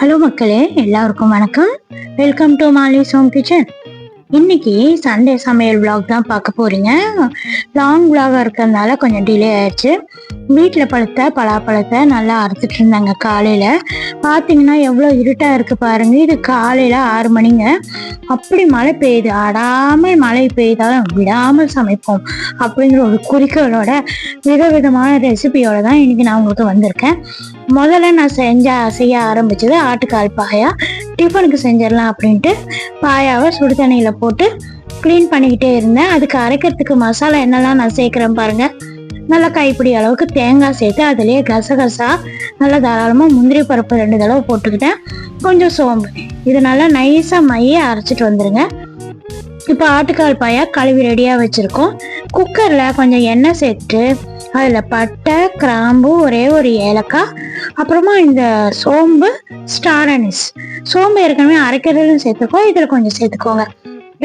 Hello மக்களே எல்லாருக்கும் வணக்கம். Welcome to Mali's home kitchen இன்னைக்கு சண்டே சமையல் விளாக் தான் பார்க்க போறீங்க. லாங் vlog-ஆ இருக்கிறதுனால கொஞ்சம் டிலே ஆயிடுச்சு. வீட்டில் பழுத்த பலாப்பழத்தை நல்லா அறுத்துட்டு இருந்தாங்க காலையில். பார்த்தீங்கன்னா எவ்வளோ இருட்டாக இருக்கு பாருங்க. இது காலையில் ஆறு மணிங்க. அப்படி மழை பெய்யுது. ஆடாமல் மழை பெய்தாலும் விடாமல் சமைப்போம் அப்படிங்கிற ஒரு குறிக்கோளோட விதவிதமான ரெசிபியோட தான் இன்னைக்கு நான் உங்களுக்கு வந்திருக்கேன். முதல்ல நான் செஞ்ச செய்ய ஆரம்பிச்சது ஆட்டுக்கால் பாயா. டிஃபனுக்கு செஞ்சிடலாம் அப்படின்ட்டு பாயாவை சுடு தண்ணியில் போட்டு க்ளீன் பண்ணிக்கிட்டே இருந்தேன். அதுக்கு அரைக்கிறதுக்கு மசாலா என்னெல்லாம் நான் சேர்க்குறேன் பாருங்கள் நல்லா கைப்பிடி அளவுக்கு தேங்காய் சேர்த்து அதுலேயே கசகசா நல்லா தாராளமாக முந்திரி பருப்பு ரெண்டு தடவை போட்டுக்கிட்டேன். கொஞ்சம் சோம்பு. இது நல்லா நைஸாக மைய அரைச்சிட்டு வந்துடுங்க இப்போ ஆட்டுக்கால் பாயா கழுவி ரெடியாக வச்சுருக்கோம். குக்கரில் கொஞ்சம் எண்ணெய் சேர்த்து அதில் பட்டை கிராம்பு ஒரே ஒரு ஏலக்காய் அப்புறமா இந்த சோம்பு ஸ்டார் அனிஸ் சோம்பு ஏற்கனவே அரைக்கிறதும் சேர்த்துக்கோ இதில் கொஞ்சம் சேர்த்துக்கோங்க.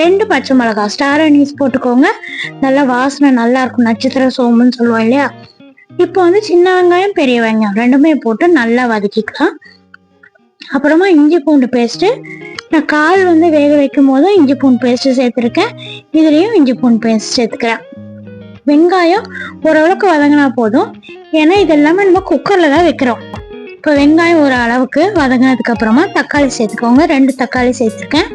ரெண்டு பச்சை மிளகா ஸ்டார் போட்டுக்கோங்க. நல்லா வாசனை நல்லா இருக்கும். நட்சத்திர சோம்புன்னு சொல்லுவோம் இல்லையா? இப்போ வந்து சின்ன வெங்காயம் பெரிய வெங்காயம் ரெண்டுமே போட்டு நல்லா வதக்கிக்கலாம். அப்புறமா இஞ்சி பூண்டு பேஸ்ட்டு நான் கால் வந்து வேக வைக்கும் போதும் இஞ்சி பூண்டு பேஸ்ட்டு சேர்த்துருக்கேன். இதுலேயும் இஞ்சி பூண்டு பேஸ்ட் சேர்த்துக்கிறேன். வெங்காயம் ஓரளவுக்கு வதங்கினா போதும். ஏன்னா இது எல்லாமே நம்ம குக்கரில் தான் வைக்கிறோம். இப்போ வெங்காயம் ஒரு அளவுக்கு வதங்கினதுக்கு அப்புறமா தக்காளி சேர்த்துக்கோங்க. ரெண்டு தக்காளி சேர்த்துருக்கேன்.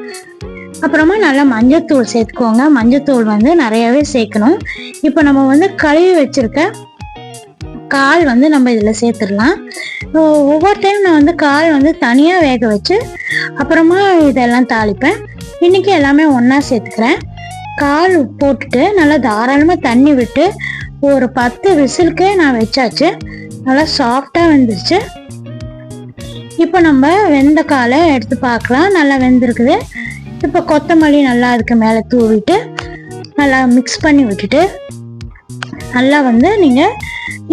அப்புறமா நல்லா மஞ்சத்தூள் சேர்த்துக்கோங்க. மஞ்சத்தூள் வந்து நிறையவே சேர்க்கணும். இப்போ நம்ம வந்து கழுவி வச்சிருக்க கால் வந்து நம்ம இதில் சேர்த்துடலாம். ஒவ்வொரு டைம் நான் வந்து கால் வந்து தனியாக வேக வச்சு அப்புறமா இதெல்லாம் தாளிப்பேன். இன்னைக்கு எல்லாமே ஒன்றா சேர்த்துக்கிறேன். கால் போட்டுட்டு நல்லா தாராளமாக தண்ணி விட்டு ஒரு பத்து விசிலுக்கு நான் வச்சாச்சு. நல்லா சாஃப்டாக வெந்துருச்சு. இப்போ நம்ம வெந்த காலை எடுத்து பார்க்கலாம். நல்லா வெந்திருக்குது. இப்போ கொத்தமல்லி நல்லா அதுக்கு மேலே தூவிட்டு நல்லா மிக்ஸ் பண்ணி விட்டுட்டு நல்லா வந்து நீங்கள்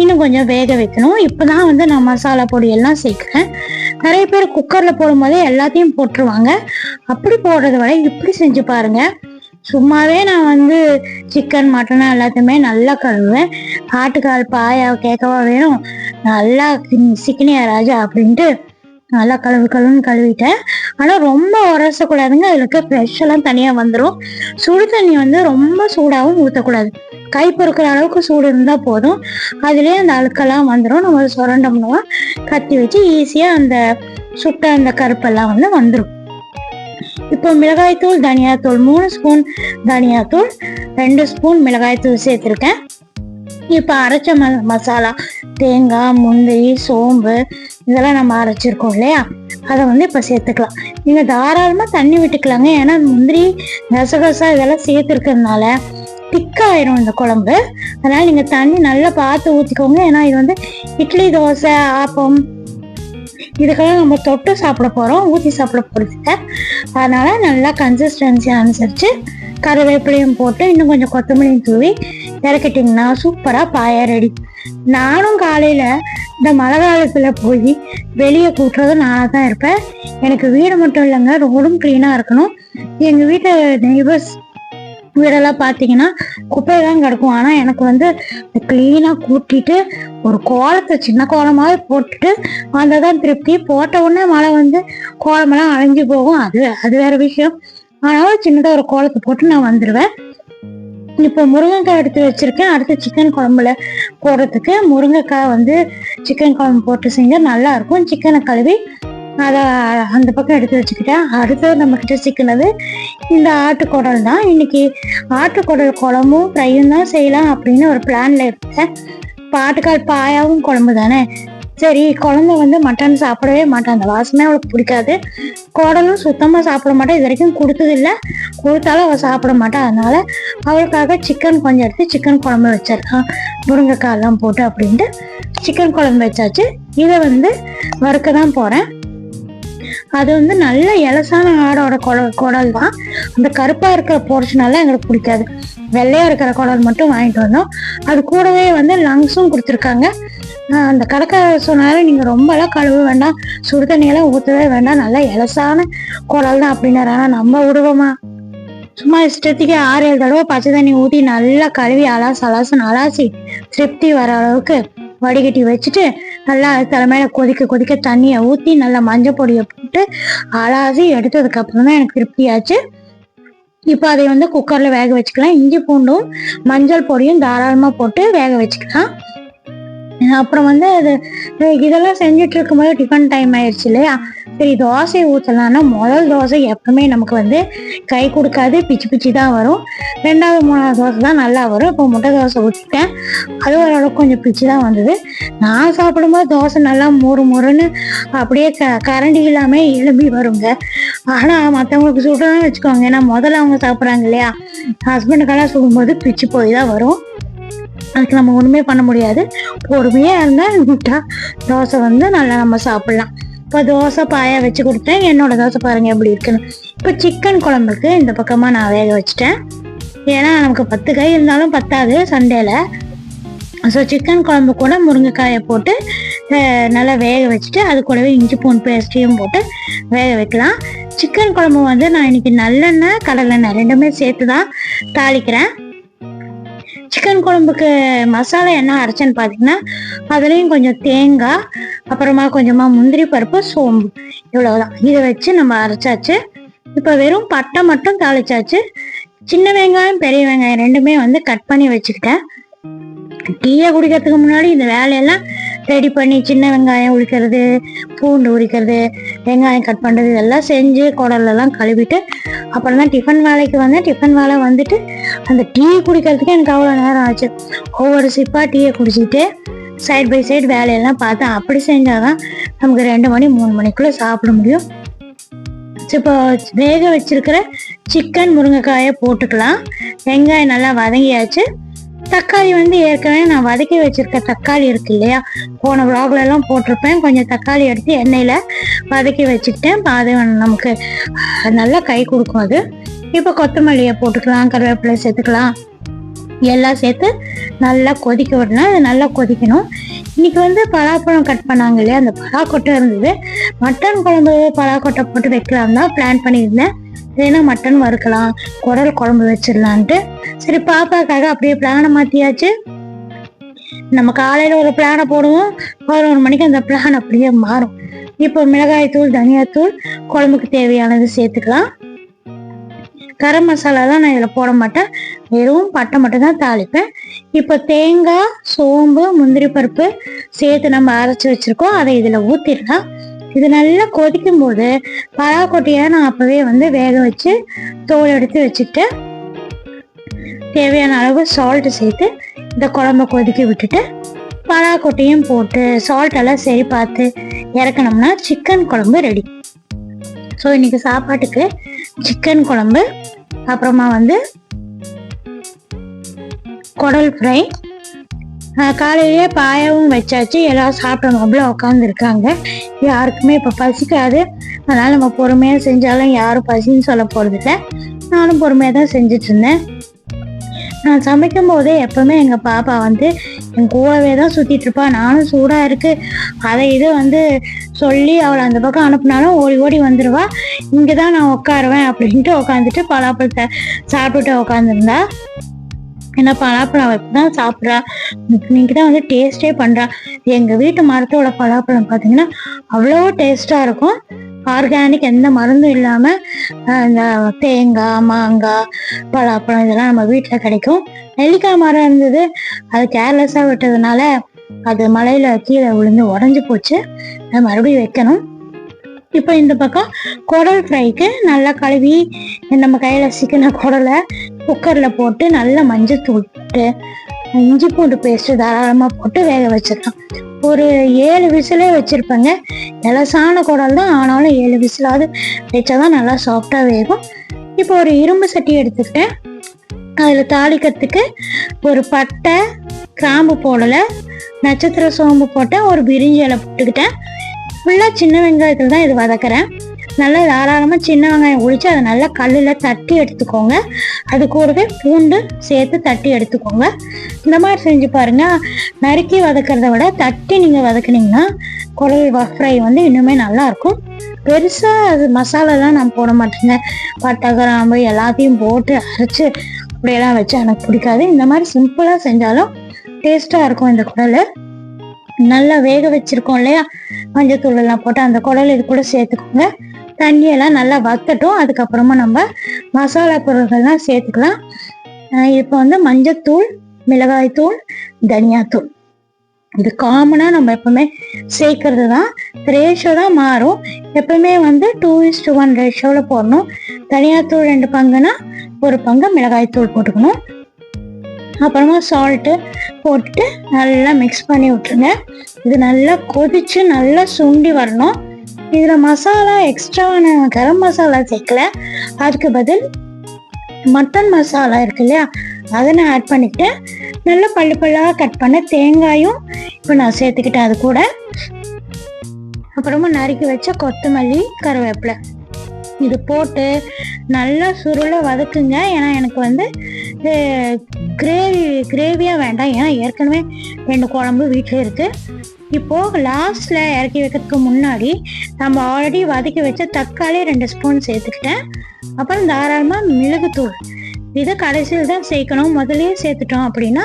இன்னும் கொஞ்சம் வேக வைக்கணும். இப்போ தான் வந்து நான் மசாலா பொடி எல்லாம் சேர்க்குறேன். நிறைய பேர் குக்கரில் போடும்போதே எல்லாத்தையும் போட்டுருவாங்க. அப்படி போடுறத விட இப்படி செஞ்சு பாருங்கள் சும்மாவே நான் வந்து சிக்கன் மட்டன் எல்லாத்தையுமே நல்லா கழுவுவேன். ஆட்டுக்கால் பாயா கேட்கவா வேணும். நல்லா சிக்கனியா ராஜா அப்படின்ட்டு நல்லா கழுவு கழுவுன்னு கழுவிட்டேன். ஆனால் ரொம்ப உரசக்கூடாதுங்க. அதில் இருக்க ஃப்ரெஷ் எல்லாம் தனியாக வந்துடும் சுடு தண்ணி வந்து ரொம்ப சூடாகவும் ஊற்றக்கூடாது கை பொறுக்கிற அளவுக்கு சூடு இருந்தால் போதும். அதுலேயே அந்த அழுக்கெல்லாம் வந்துடும் நம்ம சுரண்டோம்னா கத்தி வச்சு ஈஸியாக அந்த சுட்ட அந்த கருப்பெல்லாம் வந்து வந்துடும் இப்போ மிளகாய்த்தூள் தனியாத்தூள் மூணு ஸ்பூன் தனியாத்தூள் ரெண்டு ஸ்பூன் மிளகாய்த்தூள் சேர்த்துருக்கேன். இப்போ அரைச்ச ம மசாலா தேங்காய் முந்திரி சோம்பு இதெல்லாம் நம்ம அரைச்சிருக்கோம் இல்லையா? அதை வந்து இப்போ சேர்த்துக்கலாம். நீங்கள் தாராளமாக தண்ணி விட்டுக்கலாங்க. ஏன்னா முந்திரி கசகசா இதெல்லாம் சேர்த்துருக்கறதுனால திக்காயிரும் இந்த குழம்பு. அதனால் நீங்கள் தண்ணி நல்லா பார்த்து ஊற்றிக்கோங்க ஏன்னா இது வந்து இட்லி தோசை ஆப்பம் இதுக்கெல்லாம் நம்ம தொட்டு சாப்பிட போகிறோம் ஊற்றி சாப்பிட போகிறதுக்கு அதனால் நல்லா கன்சிஸ்டன்சி அனுசரித்து கருவேப்பிலையும் போட்டு இன்னும் கொஞ்சம் கொத்தமல்லியும் தூவி இறக்கிட்டிங்கன்னா சூப்பராக பாயா ரெடி நானும் காலையில் இந்த மழை காலத்தில் போய் வெளியே கூட்டுறது நானாக தான் இருப்பேன். எனக்கு வீடு மட்டும் இல்லைங்க ரோடும் க்ளீனாக இருக்கணும். எங்கள் வீட்டு நெய்பர்ஸ் வீடெல்லாம் பார்த்தீங்கன்னா குப்பை தான் கிடக்கும். ஆனால் எனக்கு வந்து க்ளீனாக கூட்டிட்டு ஒரு கோலத்தை சின்ன கோலமாவே போட்டுட்டு வந்ததான் திருப்தி. போட்ட உடனே மழை வந்து கோலமெல்லாம் அழிஞ்சு போகும். அது அது வேற விஷயம். ஆனாலும் சின்னதாக ஒரு கோலத்தை போட்டு நான் வந்துடுவேன் இப்போ முருங்கைக்காய் எடுத்து வச்சிருக்கேன். அடுத்து சிக்கன் குழம்புல போடுறதுக்கு முருங்கைக்காய் வந்து சிக்கன் குழம்பு போட்டு செஞ்சால் நல்லா இருக்கும். சிக்கனை கழுவி அதை அந்த பக்கம் எடுத்து வச்சுக்கிட்டேன். அடுத்து நம்ம கிட்ட சிக்கினது இந்த ஆட்டுக்குடல் தான். இன்னைக்கு ஆட்டுக்குடல் குழம்பும் ஃப்ரையும் தான் செய்யலாம் அப்படின்னு ஒரு பிளான்ல இருந்தேன் பாட்டுக்கால் பாயாவும் குழம்பு தானே? சரி குழந்தை வந்து மட்டன் சாப்பிடவே மாட்டான். அந்த வாசமே அவளுக்கு பிடிக்காது. குடலும் சுத்தமாக சாப்பிட மாட்டா இது வரைக்கும் கொடுத்ததில்ல. கொடுத்தாலும் அவள் சாப்பிட மாட்டா. அதனால அவளுக்காக சிக்கன் கொஞ்சம் எடுத்து சிக்கன் குழம்பு வச்சிருக்கான். முருங்கைக்காயெல்லாம் போட்டு அப்படின்ட்டு சிக்கன் குழம்பு வச்சாச்சு. இதை வந்து வறுக்க தான் போகிறேன் அது வந்து நல்ல இலசான ஆடோட குடல் குடல் தான். அந்த கருப்பாக இருக்கிற போர்ஷனெல்லாம் எங்களுக்கு பிடிக்காது. வெள்ளையாக இருக்கிற குடல் மட்டும் வாங்கிட்டு வந்தோம். அது கூடவே வந்து லங்ஸும் கொடுத்துருக்காங்க. ஆஹ் அந்த கடற்கரை சொன்னாரு நீங்கள் ரொம்பலாம் கழுவ வேண்டாம். சுடு தண்ணியெல்லாம் ஊற்றவே வேண்டாம். நல்லா இலசான குடல் தான் அப்படின்னாரு. ஆனால் நம்ம விடுவோமா சும்மா இஷ்டத்துக்கு ஆறு ஏழு தடவை பச்சை தண்ணி ஊற்றி நல்லா கழுவி அலாசு அலாசுன்னு அலாசி திருப்தி வர அளவுக்கு வடிகட்டி வச்சுட்டு நல்லா தலைமையில கொதிக்க கொதிக்க தண்ணியை ஊற்றி நல்லா மஞ்சள் பொடியை போட்டு அலாசி எடுத்ததுக்கப்புறம் தான் எனக்கு திருப்தியாச்சு. இப்போ அதை வந்து குக்கரில் வேக வச்சுக்கலாம். இஞ்சி பூண்டும் மஞ்சள் பொடியும் தாராளமாக போட்டு வேக வச்சுக்கலாம். அப்புறம் வந்து அது இதெல்லாம் செஞ்சுட்டு இருக்கும்போது டிஃபன் டைம் ஆயிடுச்சு இல்லையா? சரி தோசை ஊற்றலான்னா முதல் தோசை எப்பவுமே நமக்கு வந்து கை கொடுக்காது பிச்சு பிச்சு தான் வரும். ரெண்டாவது மூணாவது தோசை தான் நல்லா வரும். இப்போ முட்டை தோசை ஊற்றிட்டேன் அது ஓரளவுக்கு கொஞ்சம் பிச்சு தான் வந்தது. நான் சாப்பிடும்போது தோசை நல்லா மொறு மொறுன்னு அப்படியே க கரண்டி இல்லாமல் எழும்பி வருங்க. ஆனால் மற்றவங்களுக்கு சுடுறதுன்னு வச்சுக்கோங்க. ஏன்னா முதல்ல அவங்க சாப்பிட்றாங்க இல்லையா? ஹஸ்பண்டுக்கெல்லாம் சுடும்போது பிச்சு போய் தான் வரும். அதுக்கு நம்ம ஒன்றுமே பண்ண முடியாது. பொறுமையாக இருந்தால் முட்டை தோசை வந்து நல்லா நம்ம சாப்பிட்லாம். இப்போ தோசை பாயா வச்சு கொடுத்தேன். என்னோட தோசை பாருங்க எப்படி இருக்குன்னு. இப்போ சிக்கன் குழம்புக்கு இந்த பக்கமாக நான் வேக வச்சுட்டேன். ஏன்னா நமக்கு பத்து கை இருந்தாலும் பத்தாது சண்டேல ஸோ சிக்கன் குழம்பு கூட முருங்கைக்காயை போட்டு நல்லா வேக வச்சுட்டு அது கூடவே இஞ்சி பூண்டு பேஸ்ட்டையும் போட்டு வேக வைக்கலாம். சிக்கன் குழம்பு வந்து நான் இன்னைக்கு நல்லெண்ணெய் கடலெண்ணெய் ரெண்டுமே சேர்த்து தான் தாளிக்கிறேன். மீன் குழம்புக்கு மசாலா என்ன அரைச்சேன்னு பார்த்தீங்கன்னா அதுலேயும் கொஞ்சம் தேங்காய் அப்புறமா கொஞ்சமாக முந்திரி பருப்பு சோம்பு இவ்வளவுதான். இதை வச்சு நம்ம அரைச்சாச்சு. இப்போ வெறும் பட்டை மட்டும் தாளிச்சாச்சு. சின்ன வெங்காயம் பெரிய வெங்காயம் ரெண்டுமே வந்து கட் பண்ணி வச்சுக்கிட்டேன். டீயை குடிக்கிறதுக்கு முன்னாடி இந்த வேலையெல்லாம் ரெடி பண்ணி சின்ன வெங்காயம் உரிக்கிறது பூண்டு உரிக்கிறது வெங்காயம் கட் பண்ணுறது இதெல்லாம் செஞ்சு குடலெல்லாம் கழுவிட்டு அப்புறம் தான் டிஃபன் வேலைக்கு வந்தேன். டிஃபன் வேலை வந்துட்டு அந்த டீ குடிக்கிறதுக்கு எனக்கு அவ்வளோ நேரம் ஆச்சு. ஒவ்வொரு சிப்பாக டீயை குடிச்சிட்டு சைட் பை சைடு வேலையெல்லாம் பார்த்தேன். அப்படி செஞ்சாதான் நமக்கு ரெண்டு மணி மூணு மணிக்குள்ளே சாப்பிட முடியும். இப்போ வேக வச்சிருக்கிற சிக்கன் முருங்கைக்காயை போட்டுக்கலாம். வெங்காயம் நல்லா வதங்கியாச்சு. தக்காளி வந்து ஏற்கனவே நான் வதக்கி வச்சிருக்க தக்காளி இருக்கு இல்லையா? போன vlogல எல்லாம் போட்டிருப்பேன். கொஞ்சம் தக்காளி எடுத்து எண்ணெயில வதக்கி வச்சுக்கிட்டேன். அது நமக்கு நல்லா கை கொடுக்கும் அது. இப்போ கொத்தமல்லியை போட்டுக்கலாம் கருவேப்பிலை சேர்த்துக்கலாம். எல்லாம் சேர்த்து நல்லா கொதிக்க விடணும். அது நல்லா கொதிக்கணும். இன்னைக்கு வந்து பலாப்பழம் கட் பண்ணாங்க இல்லையா? அந்த பலாக்கொட்டை இருந்தது. மட்டன் குழம்பு பலாக்கொட்டை போட்டு வைக்கலாம் தான் பிளான் பண்ணியிருந்தேன். இல்லைன்னா மட்டன் வறுக்கலாம் குடல் குழம்பு வச்சிடலான்ட்டு. சரி பாப்பாக்காக அப்படியே பிளானை மாத்தியாச்சு. நம்ம காலையில ஒரு பிளானை போடுவோம். பதினோரு மணிக்கு அந்த பிளான் அப்படியே மாறும். இப்போ மிளகாய் தூள் தனியாத்தூள் குழம்புக்கு தேவையானது சேர்த்துக்கலாம். கரம் மசாலாலாம் நான் இதில் போட மாட்டேன். வெறும் பட்டை மட்டும் தான் தாளிப்பேன். இப்போ தேங்காய் சோம்பு முந்திரி பருப்பு சேர்த்து நம்ம அரைச்சி வச்சிருக்கோம். அதை இதில் ஊற்றிடலாம் இது நல்லா கொதிக்கும் போது பலாக்கொட்டையை நான் அப்பவே வந்து வேக வச்சு தோல் எடுத்து வச்சுக்கிட்டு தேவையான அளவு சால்ட் சேர்த்து இந்த குழம்ப கொதிக்க விட்டுட்டு பலாக்கொட்டையும் போட்டு சால்ட் எல்லாம் சரி பார்த்து இறக்கணும்னா சிக்கன் குழம்பு ரெடி ஸோ இன்னைக்கு சாப்பாட்டுக்கு சிக்கன் குழம்பு அப்புறமா வந்து குடல் ஃப்ரை காலையிலேயே பாயாவும் வச்சாச்சு. எல்லாம் சாப்பிட்டவங்களும் உட்காந்துருக்காங்க யாருக்குமே இப்போ பசிக்காது. அதனால நம்ம பொறுமையாக செஞ்சாலும் யாரும் பசின்னு சொல்ல போகிறதில்ல நானும் பொறுமையாக தான் செஞ்சுட்டு இருந்தேன் நான் சமைக்கும் போதே எப்பவுமே எங்கள் பாப்பா வந்து என் கூடவே தான் சுற்றிட்டு இருப்பா. நானும் சூடாக இருக்கு. அதை இது வந்து சொல்லி அவளை அந்த பக்கம் அனுப்புனாலும் ஓடி ஓடி வந்துடுவா இங்கே தான் நான் உட்காருவேன் அப்படின்ட்டு உட்காந்துட்டு பலாப்பழத்தை சாப்பிட்டுட்டு உட்காந்துருந்தா. ஏன்னா பலாப்பழம் தான் சாப்பிட்றா. இன்னைக்கு தான் வந்து டேஸ்டே பண்ணுறா எங்கள் வீட்டு மரத்தோட பலாப்பழம் பார்த்தீங்கன்னா அவ்வளோ டேஸ்ட்டாக இருக்கும். ஆர்கானிக் எந்த மருந்தும் இல்லாமல் இந்த தேங்காய் மாங்காய் பலாப்பழம் இதெல்லாம் நம்ம வீட்டில் கிடைக்கும். நெல்லிக்காய் மரம் இருந்தது. அது கேர்லெஸ்ஸாக விட்டதுனால அது மலையில கீழே விழுந்து உடஞ்சி போச்சு. அதை மறுபடியும் வைக்கணும். இப்போ இந்த பக்கம் குடல் ஃப்ரைக்கு நல்லா கழுவி நம்ம கையில் சிக்கின குடலை குக்கரில் போட்டு நல்லா மஞ்சள் தூட்டு இஞ்சி பூண்டு பேஸ்ட்டு தாராளமாக போட்டு வேக வச்சிடலாம். ஒரு ஏழு விசிலே வச்சுருப்பேங்க. இலசான குடல் தான் ஆனாலும் ஏழு விசிலாவது வச்சாதான் நல்லா சாஃப்டாக வேகும். இப்போ ஒரு இரும்பு சட்டி எடுத்துக்கிட்டேன். அதில் தாளிக்கிறதுக்கு ஒரு பட்டை கிராம்பு போடலை நட்சத்திர சோம்பு போட்டேன் ஒரு பிரிஞ்சி இலை போட்டுக்கிட்டேன். ஃபுல்லாக சின்ன வெங்காயத்தில் தான் இது வதக்குறேன். நல்லா தாராளமாக சின்ன வெங்காயம் ஒழிச்சு அதை நல்லா கல்லில் தட்டி எடுத்துக்கோங்க. அது கூடவே பூண்டு சேர்த்து தட்டி எடுத்துக்கோங்க. இந்த மாதிரி செஞ்சு பாருங்கள் நறுக்கி வதக்கிறத விட தட்டி நீங்கள் வதக்குனீங்கன்னா குடல் ஃப்ரை வந்து இன்னுமே நல்லாயிருக்கும். பெருசாக அது மசாலாலாம் நான் போட மாட்டேங்க. பட்டை கிராம்பு எல்லாத்தையும் போட்டு அரைச்சி அப்படியெல்லாம் வச்சு எனக்கு பிடிக்காது. இந்த மாதிரி சிம்பிளாக செஞ்சாலும் டேஸ்ட்டாக இருக்கும் இந்த குடல். நல்லா வேக வச்சிருக்கோம் இல்லையா? மஞ்சத்தூள் எல்லாம் போட்டு அந்த குடல் இது கூட சேர்த்துக்கோங்க. தண்ணியெல்லாம் நல்லா வத்தட்டும் அதுக்கப்புறமா நம்ம மசாலா பொருட்கள்லாம் சேர்த்துக்கலாம். இப்போ வந்து மஞ்சத்தூள் மிளகாய்த்தூள் தனியாத்தூள் இது காமனாக நம்ம எப்பவுமே சேர்க்கறது தான். ரேஷோ தான் மாறும். எப்பவுமே வந்து டூ இஸ் டூ ஒன் ரேஷோவில் போடணும். தனியாத்தூள் ரெண்டு பங்குனா ஒரு பங்கு மிளகாய்த்தூள் போட்டுக்கணும். அப்புறமா சால்ட்டு போட்டு நல்லா மிக்ஸ் பண்ணி விட்டுருங்க. இது நல்லா கொதித்து நல்லா சுண்டி வரணும். இதில் மசாலா எக்ஸ்ட்ராவான கரம் மசாலா சேர்க்கல. அதுக்கு பதில் மட்டன் மசாலா இருக்கு இல்லையா? அதை நான் ஆட் பண்ணிக்கிட்டேன் நல்லா பல்லு பல்லாக கட் பண்ண தேங்காயும் இப்போ நான் சேர்த்துக்கிட்டேன் அது கூட. அப்புறமா நறுக்கி வச்ச கொத்தமல்லி கருவேப்பிலை. இது போட்டு நல்லா சுருளை வதக்குங்க. ஏன்னா எனக்கு வந்து கிரேவி கிரேவியாக வேண்டாம். ஏன்னா ஏற்கனவே ரெண்டு குழம்பு வீட்டில் இருக்குது இப்போது லாஸ்ட்டில் இறக்கி வைக்கிறதுக்கு முன்னாடி நம்ம ஆல்ரெடி வதக்கி வச்ச தக்காளி ரெண்டு ஸ்பூன் சேர்த்துக்கிட்டேன். அப்புறம் தாராளமாக மிளகுத்தூள். இதை கடைசியில் தான் சேர்க்கணும். முதலே சேர்த்துட்டோம் அப்படின்னா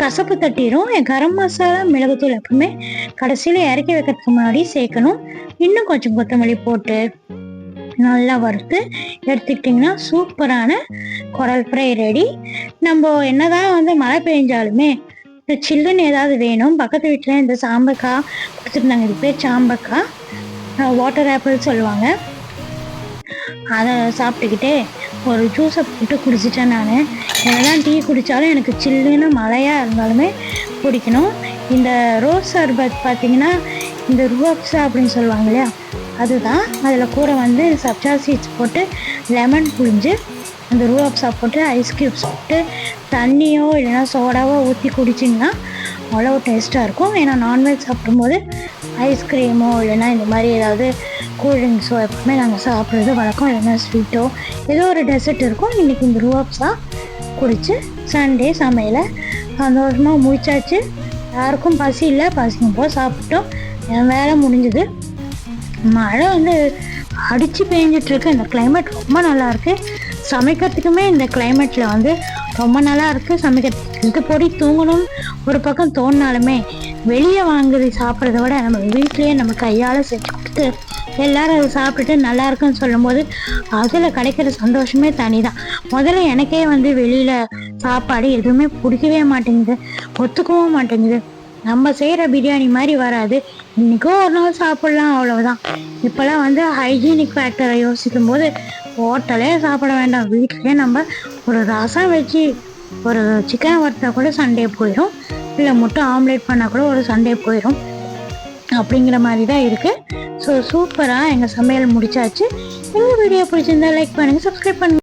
கசப்பு தட்டிடும் கரம் மசாலா மிளகுத்தூள் எப்பவுமே கடைசியில் இறக்கி வைக்கிறதுக்கு முன்னாடி சேர்க்கணும். இன்னும் கொஞ்சம் கொத்தமல்லி போட்டு நல்லா வறுத்து எடுத்துக்கிட்டிங்கன்னா சூப்பரான குரல் ஃப்ரை ரெடி நம்ம என்னதான் வந்து மழை பெஞ்சாலுமே இந்த சில்லுன்னு ஏதாவது வேணும். பக்கத்து வீட்டில் இந்த சாம்பக்காய் கொடுத்துருந்தாங்க. இது பேர் சாம்பக்காய் வாட்டர் ஆப்பிள் சொல்லுவாங்க. அதை சாப்பிட்டுக்கிட்டே ஒரு ஜூஸை போட்டு குடிச்சிட்டேன் நான். என்னதான் டீ குடித்தாலும் எனக்கு சில்லுன்னு மழையாக இருந்தாலுமே பிடிக்கணும் இந்த ரோஸ் சர்பத் பார்த்தீங்கன்னா இந்த ரூப்ஸா அப்படின்னு சொல்லுவாங்க இல்லையா? அதுதான். அதில் கூட வந்து சப்ஜா சீட்ஸ் போட்டு லெமன் புழிஞ்சு அந்த ரூஅப்ஸா போட்டு ஐஸ் க்யூப்ஸ் போட்டு தண்ணியோ இல்லைன்னா சோடாவோ ஊற்றி குடிச்சிங்கன்னா அவ்வளோ டேஸ்ட்டாக இருக்கும். ஏன்னா நான்வெஜ் சாப்பிடும்போது ஐஸ்கிரீமோ இல்லைன்னா இந்த மாதிரி ஏதாவது கூல்ட்ரிங்க்ஸோ எப்பவுமே நாங்கள் சாப்பிட்றது வழக்கம். இல்லைன்னா ஸ்வீட்டோ ஏதோ ஒரு டெசர்ட் இருக்கும். இன்றைக்கி இந்த ரூஅப்ஸாக குடித்து சண்டே சமையலை சந்தோஷமாக முடிச்சாச்சு யாருக்கும் பசி இல்லை. பசிக்கும் போது சாப்பிட்டோம். என் வேலை முடிஞ்சது. மழை வந்து அடித்து பேஞ்சிட்ருக்கு. இந்த கிளைமேட் ரொம்ப நல்லாயிருக்கு சமைக்கிறதுக்குமே இந்த கிளைமேட்டில் வந்து ரொம்ப நல்லா இருக்குது சமைக்கிறதுக்கு இது பொடி தூங்கணும். ஒரு பக்கம் தோணினாலுமே வெளியே வாங்குறது சாப்பிட்றத விட நம்ம வீட்லேயே நம்ம கையால் செஞ்சு கொடுத்து எல்லாரும் அதை சாப்பிட்டுட்டு நல்லா இருக்குன்னு சொல்லும்போது அதில் கிடைக்கிற சந்தோஷமே தனி தான் முதல்ல எனக்கே வந்து வெளியில் சாப்பாடு எதுவுமே பிடிக்கவே மாட்டேங்குது. ஒத்துக்கவும் மாட்டேங்குது. நம்ம செய்கிற பிரியாணி மாதிரி வராது. இன்றைக்கோ ஒரு நாள் சாப்பிட்லாம் அவ்வளோதான் இப்போல்லாம் வந்து ஹைஜீனிக் ஃபேக்டரை யோசிக்கும் போது ஹோட்டலே சாப்பிட வேண்டாம். வீட்டிலே நம்ம ஒரு ரசம் வச்சு ஒரு சிக்கன் வறுத்தா கூட சண்டே போயிடும் இல்லை முட்டை ஆம்லேட் பண்ணால் கூட ஒரு சண்டே போயிடும் அப்படிங்கிற மாதிரி தான் இருக்குது ஸோ சூப்பராக எங்கள் சமையல் முடிச்சாச்சு. எங்கள் வீடியோ பிடிச்சிருந்தா லைக் பண்ணுங்கள் சப்ஸ்கிரைப் பண்ணுங்கள்